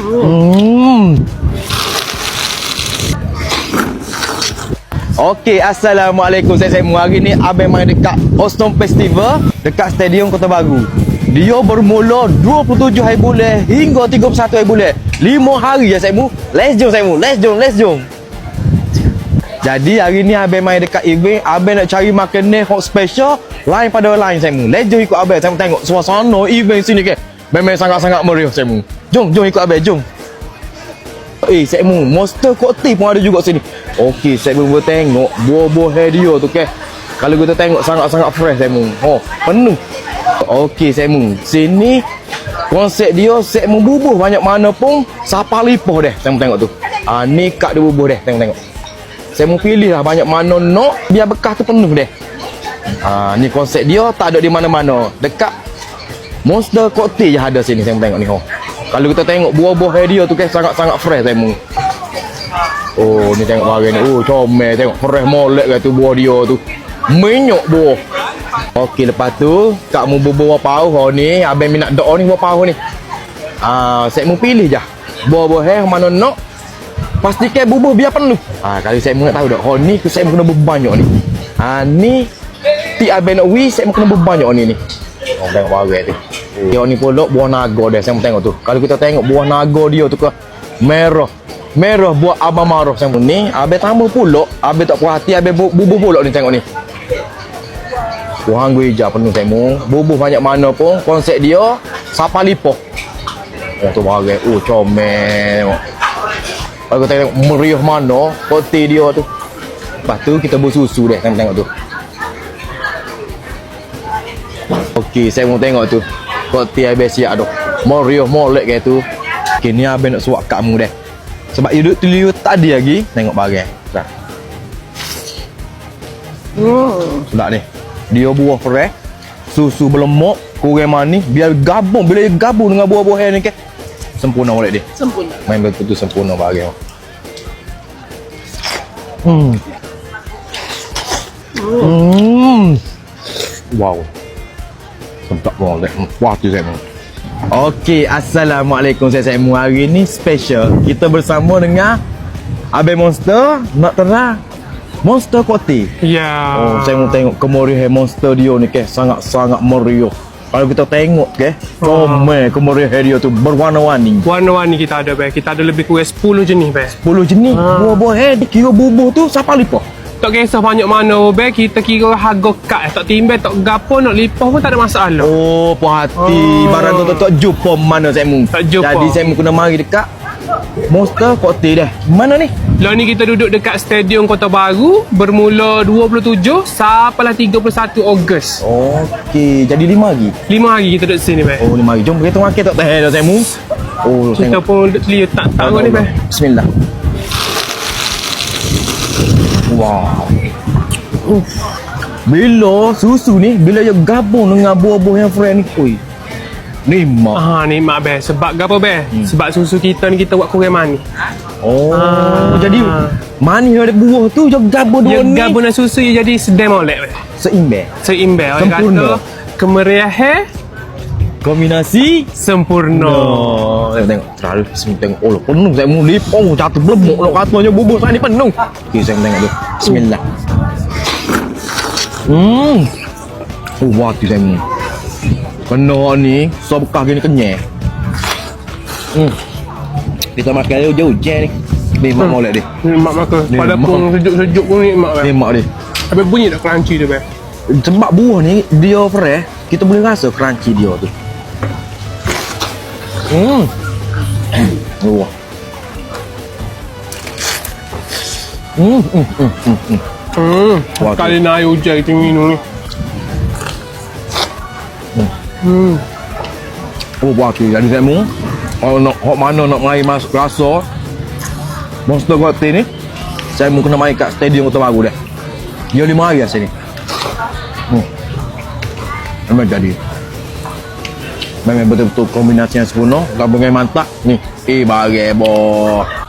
Hmm. Okey, Assalamualaikum. Saya, saya hari ni abang main dekat Ostom Festival dekat Stadium Kota Baru. Dia bermula 27 hari bulan hingga 31 hari bulan. 5 hari ya saya mu. Let's jom saya mu. Let's jom, let's jom. Jadi hari ni abang main dekat event, abang nak cari makanan hot special lain pada lain saya mu. Let's jom ikut abang. Mau tengok suasana event sini ke. Memang sangat-sangat meriah saya mu. Jom, jom ikut abang, jom. Eh, saya mu, Monster Cocktail pun ada juga sini. Okey, pun boleh tengok buah-buah dia tu ke. Kalau kita tengok sangat-sangat fresh saya mu. Oh, penuh. Okey, saya mu. Sini konsep dia saya mu bubuh banyak mana pun siapa lipoh deh. Saya mu tengok tu. Ah, ni kak dia bubuh deh, tengok tengok. Saya mu pilih lah banyak mana nak biar bekas tu penuh deh. Ah, ni konsep dia tak ada di mana-mana. Dekat Monster Cocktail je ada sini saya tengok ni. Oh. Kalau kita tengok buah-buah dia tu kan sangat-sangat fresh saya mu. Oh, ni tengok barang ni. Oh, comel tengok fresh molek ke tu buah dia tu. Menyok buah. Okey, lepas tu kak mu bubur apa oh ni, abang minat doa ni apa ni. Ah, saya mu pilih je. Buah-buah yang mana nak. Pastikan bubur biar penuh. Ah, kalau saya nak tahu dak, oh ni saya kena bubur banyak ni. Ah, ni ti abang nak wi, saya kena bubur banyak ni ni. Oh, tengok barang tu. Dia ni pula buah naga dia, saya tengok tu. Kalau kita tengok buah naga dia tu ke merah. Merah buat abang marah. Saya ni abe tambah pula abe tak puas hati abe bu- bubuh pula ni tengok ni. Tuhan gue hijau penuh saya bubuh banyak mana pun konsep dia siapa lipoh. Oh tu bagai oh comel. Kalau kita tengok meriah mana kote dia tu. Lepas tu kita bersusu deh tengok, tengok tu Okey, saya mau tengok tu. Kote abe siap tu. Meriah molek kayak tu. Okey, ni abe nak suap kamu deh. Sebab you duduk tuliu tadi lagi. Tengok barang Dah Hmm. Sedap ni. Dia buah fresh Susu berlemak Kurang manis. Biar gabung. Bila dia gabung dengan buah-buah ni ke Sempurna boleh dia. Sempurna. Main betul-betul sempurna barang Hmm. Hmm. Wow Sedap boleh Wah tu saya Okey, Assalamualaikum saya saya Mu. Hari ni special. Kita bersama dengan Abang Monster nak terang Monster Koti. Ya. Oh, saya mau tengok kemeriahan Monster dia ni ke sangat-sangat meriah. Kalau kita tengok ke, comel kemeriahan dia tu berwarna-warni. Warna-warni kita ada, Beh. Kita ada lebih kurang 10 jenis, Beh. 10 jenis Ah. buah-buah head kira bubuh tu siapa lipa? Tak kisah banyak mana, Beh. Kita kira harga kad. Tak timbang, tak gapo, nak lipah pun tak ada masalah. Oh, puas hati. Oh. Barang tu tak jumpa mana saya mu. Tak jumpa. Jadi saya mu kena mari dekat Monster Koti dah. Mana ni? Lah ni kita duduk dekat Stadium Kota Baru bermula 27 sampailah 31 Ogos. Okey, jadi lima lagi. 5 hari kita duduk sini, Beh. Oh, lima lagi. Jom kita makan tak tahan dah saya mu. Oh, Kita tengok. pun lihat tak tahu ni, Beh. Bismillah. Wow. Uff. Bila susu ni, bila dia gabung dengan buah-buah yang fresh ni, oi. Nikmat. Ah, ni mak Beh. Sebab gapo, Beh? Sebab susu kita ni kita buat kurang manis. Oh, Ah. jadi manis ada buah tu dia gabung Dia dua ni. gabung dengan susu dia jadi sedang molek. Seimbang. Seimbang. Sempurna. kata kemeriahan Kombinasi sempurna. No. Tengok, tengok. Terlalu Bismillah tengok. Oh, lah, penuh saya mu lipong jatuh belemuk lo katanya bubur saya ni penuh. Okey, saya tengok tu. Bismillah. Hmm. Oh, wah tu saya mu. Penuh ni, so bekas gini kenyang. Hmm. Kita makan dia hujan-hujan ni. Ni mak Hmm. molek dia. Ni mak makan. Ni Walaupun mak. sejuk-sejuk pun ni mak. Ni mak dia. Habis bunyi tak crunchy Beh? Sebab buah ni dia fresh, kita boleh rasa crunchy dia tu. Hmm. Wah. Hmm, hmm, hmm, hmm, hmm. Hmm. Wah, Kali nak air hujan minum ni. Hmm. Oh, buah tu. Jadi saya mu, kalau nak mana nak main masuk rasa, Monster Cocktail ni, saya mu kena main kat stadium Kota Baru dah. Dia lima hari lah sini. Hmm. Memang jadi. Memang betul-betul kombinasi yang sempurna. Gabungan mantap. Ni, eh bagai boh.